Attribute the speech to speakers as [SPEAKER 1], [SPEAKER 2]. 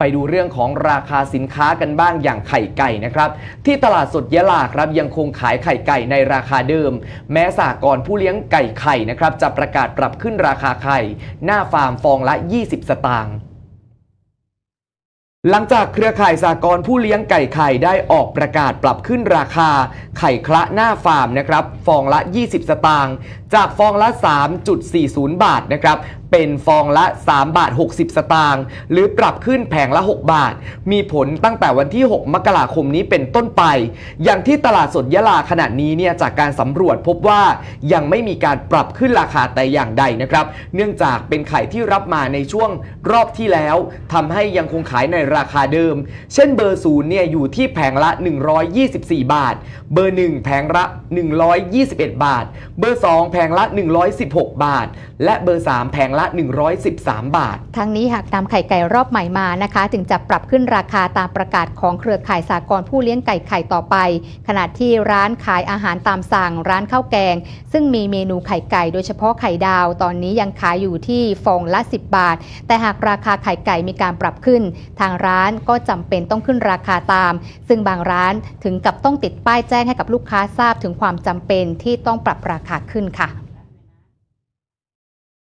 [SPEAKER 1] ไปดูเรื่องของราคาสินค้ากันบ้างอย่างไข่ไก่นะครับ ที่ตลาดสดยะลาครับยังคงขายไข่ไก่ในราคาเดิม แม้สากรผู้เลี้ยงไก่ไข่นะครับจะประกาศปรับขึ้นราคาไข่ หน้าฟาร์มฟองละ 20 สตางค์หลังจากเครือข่ายสากรผู้เลี้ยงไก่ไข่ได้ออกประกาศปรับขึ้นราคา ไข่คละหน้าฟาร์มนะครับ ฟองละ 20 สตางค์จากฟองละ 3.40 บาทนะครับเป็นฟองละ 3 บาท 60 สตางค์หรือปรับขึ้นแผงละ 6 บาท มีผลตั้งแต่วันที่ 6 มกราคมนี้เป็นต้นไป อย่างที่ตลาดสดยะลาขณะนี้เนี่ยจากการสำรวจพบว่ายังไม่มีการปรับขึ้นราคาแต่อย่างใดนะครับ เนื่องจากเป็นไข่ที่รับมาในช่วงรอบที่แล้วทำให้ยังคงขายในราคาเดิม เช่นเบอร์ศูนย์เนี่ยอยู่ที่แผงละ 124 บาท เบอร์ 1 แผงละ 121 บาท เบอร์ 2แผงละ 116 บาท และเบอร์ 3แผงละ 113 บาท
[SPEAKER 2] ทั้งนี้หากนำไข่ไก่รอบใหม่มานะคะ ถึงจะปรับขึ้นราคาตามประกาศของเครือข่ายสากลผู้เลี้ยงไก่ไข่ต่อไป ขณะที่ร้านขายอาหารตามสั่ง ร้านข้าวแกง ซึ่งมีเมนูไข่ไก่โดยเฉพาะไข่ดาว ตอนนี้ยังขายอยู่ที่ฟองละ 10 บาท แต่หากราคาไข่ไก่มีการปรับขึ้น ทางร้านก็จำเป็นต้องขึ้นราคาตาม ซึ่งบางร้านถึงกับต้องติดป้ายแจ้งให้กับลูกค้าทราบถึงความจำเป็นที่ต้องปรับราคาขึ้นค่ะ